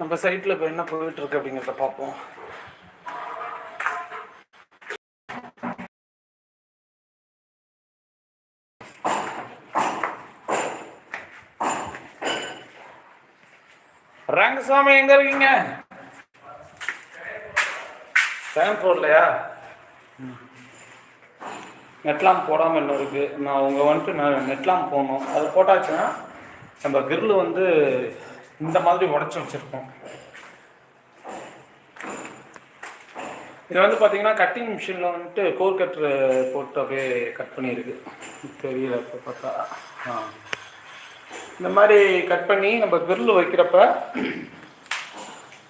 நம்ம சைட்டில் இப்போ என்ன போயிட்டு இருக்கு அப்படிங்கிறத பார்ப்போம். ரங்கசாமி எங்க இருக்கீங்க? செகண்ட் போடலையா? நெட்லாம் போடாமல் இன்னும் இருக்கு. நான் உங்க வந்துட்டு நான் நெட்லாம் போகணும் அது போட்டாச்சுன்னா நம்ம கிரில் வந்து இந்த மாதிரி உடச்சி வச்சுருக்கோம் இது வந்து பார்த்தீங்கன்னா கட்டிங் மிஷினில் வந்துட்டு கோர் கட்ரு போட்டு அப்படியே கட் பண்ணியிருக்கு. தெரியல இப்போ பார்த்தா. ஆ. இந்த மாதிரி கட் பண்ணி நம்ம கிரில் வைக்கிறப்ப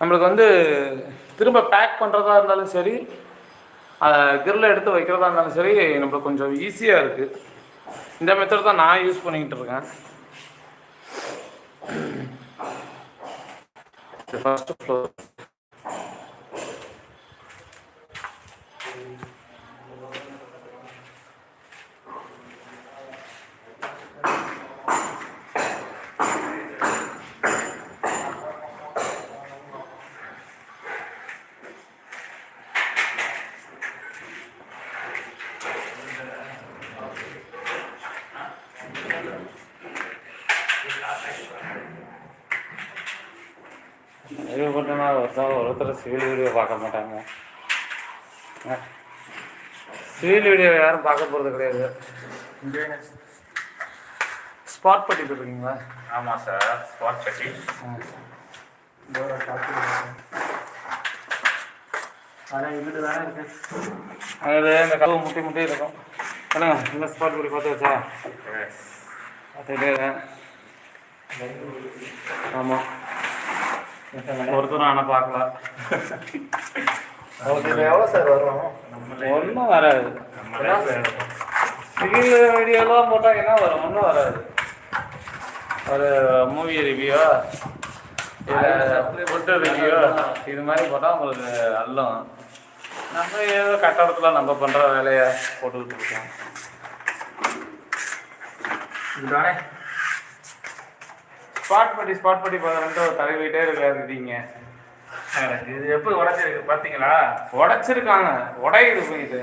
நம்மளுக்கு வந்து திரும்ப பேக் பண்ணுறதா இருந்தாலும் சரி கிரில் எடுத்து வைக்கிறதா இருந்தாலும் சரி நம்மளுக்கு கொஞ்சம் ஈஸியாக இருக்குது இந்த மெத்தட் தான் நான் யூஸ் பண்ணிக்கிட்டு இருக்கேன். faz sua flor. இது பண்ணா ஒருத்தர் ஒருத்தர் சிவில் வீடியோ பார்க்க மாட்டாங்க. சிவில் வீடியோ யாரும் பார்க்க போகிறது கிடையாது. ஸ்பாட் பட்டி போயிருக்கீங்களா ஆமாம் சார் ஸ்பாட் கட்டி அதான் இங்கிட்டு தானே இருக்கு? அது இந்த கதவு முட்டி முட்டி இருக்கும். என்னங்க இந்த ஸ்பாட் பட்டி பார்த்து வச்சா பார்த்துக்கிட்டே ஆமாம் ஒருத்தரும் ஆனால் பார்க்கல இது எவ்வளோ சார் வரும் ஒன்றும் வராது. சிவில் வீடியோலாம் போட்டால் என்ன வரும்? ஒன்றும் வராது. ஒரு மூவி ரிவ்யூ ஃபுட்டு ரிவ்யூ இது மாதிரி போட்டால் உங்களுக்கு அல்லும். நம்ம ஏதோ கட்டடத்தில் நம்ம பண்ணுற வேலையை போட்டுக்கிட்டு இருக்கோம். இதுதானே? ஸ்பாட் பட்டி ஸ்பாட் பட்டி பதினெண்டு தலைவிட்டே இருக்காருங்க இது எப்படி உடஞ்சிருக்கு பார்த்தீங்களா? உடைச்சிருக்காங்க. உடையுது போயிட்டு.